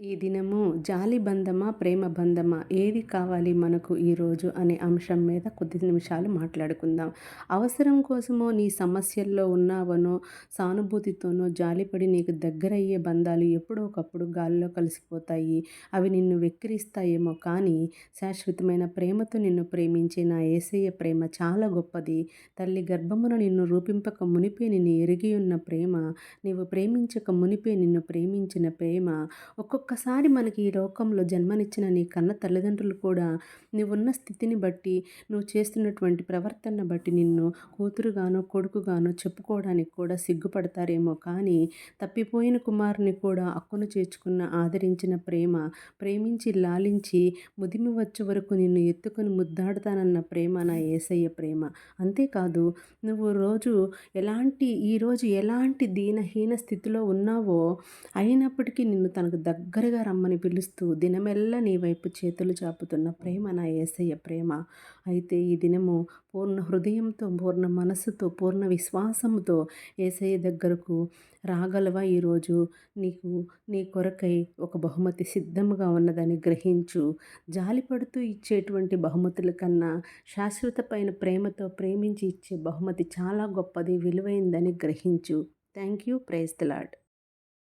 ఈ దినము జాలి బంధమా ప్రేమ బంధమా? ఏది కావాలి మనకు ఈరోజు అనే అంశం మీద కొద్ది నిమిషాలు మాట్లాడుకుందాం. అవసరం కోసమో నీ సమస్యల్లో ఉన్నావనో సానుభూతితోనో జాలిపడి నీకు దగ్గరయ్యే బంధాలు ఎప్పుడో ఒకప్పుడు గాలిలో కలిసిపోతాయి. అవి నిన్ను వెక్కిరిస్తాయేమో కానీ శాశ్వతమైన ప్రేమతో నిన్ను ప్రేమించే నా ఏసయ్య ప్రేమ చాలా గొప్పది. తల్లి గర్భమున నిన్ను రూపింపక మునిపే నిన్ను ఎరిగి ఉన్న ప్రేమ నీవు ప్రేమించక మునిపే నిన్ను ప్రేమించిన ప్రేమ ఒక్కొక్క ఒక్కసారి మనకి ఈ లోకంలో జన్మనిచ్చిన నీ కన్న తల్లిదండ్రులు కూడా నువ్వున్న స్థితిని బట్టి నువ్వు చేస్తున్నటువంటి ప్రవర్తన బట్టి నిన్ను కూతురుగానో కొడుకుగానో చెప్పుకోవడానికి కూడా సిగ్గుపడతారేమో. కానీ తప్పిపోయిన కుమారుని కూడా అక్కును చేర్చుకున్న ఆదరించిన ప్రేమ ప్రేమించి లాలించి ముదిమి వచ్చే వరకు నిన్ను ఎత్తుకొని ముద్దాడుతానన్న ప్రేమ నా ఏసయ్య ప్రేమ. అంతేకాదు నువ్వు రోజు ఎలాంటి ఈరోజు ఎలాంటి దీనహీన స్థితిలో ఉన్నావో అయినప్పటికీ నిన్ను తనకు దగ్గర దగ్గరగా రమ్మని పిలుస్తూ దినమెల్ల నీ వైపు చేతులు చాపుతున్న ప్రేమ నా ఏసయ్య ప్రేమ. అయితే ఈ దినము పూర్ణ హృదయంతో పూర్ణ మనస్సుతో పూర్ణ విశ్వాసంతో ఏసయ్య దగ్గరకు రాగలవా? ఈరోజు నీకు నీ కొరకై ఒక బహుమతి సిద్ధంగా ఉన్నదని గ్రహించు. జాలిపడుతూ ఇచ్చేటువంటి బహుమతుల కన్నా శాశ్వతమైన ప్రేమతో ప్రేమించి ఇచ్చే బహుమతి చాలా గొప్పది విలువైందని గ్రహించు. Thank you praise the Lord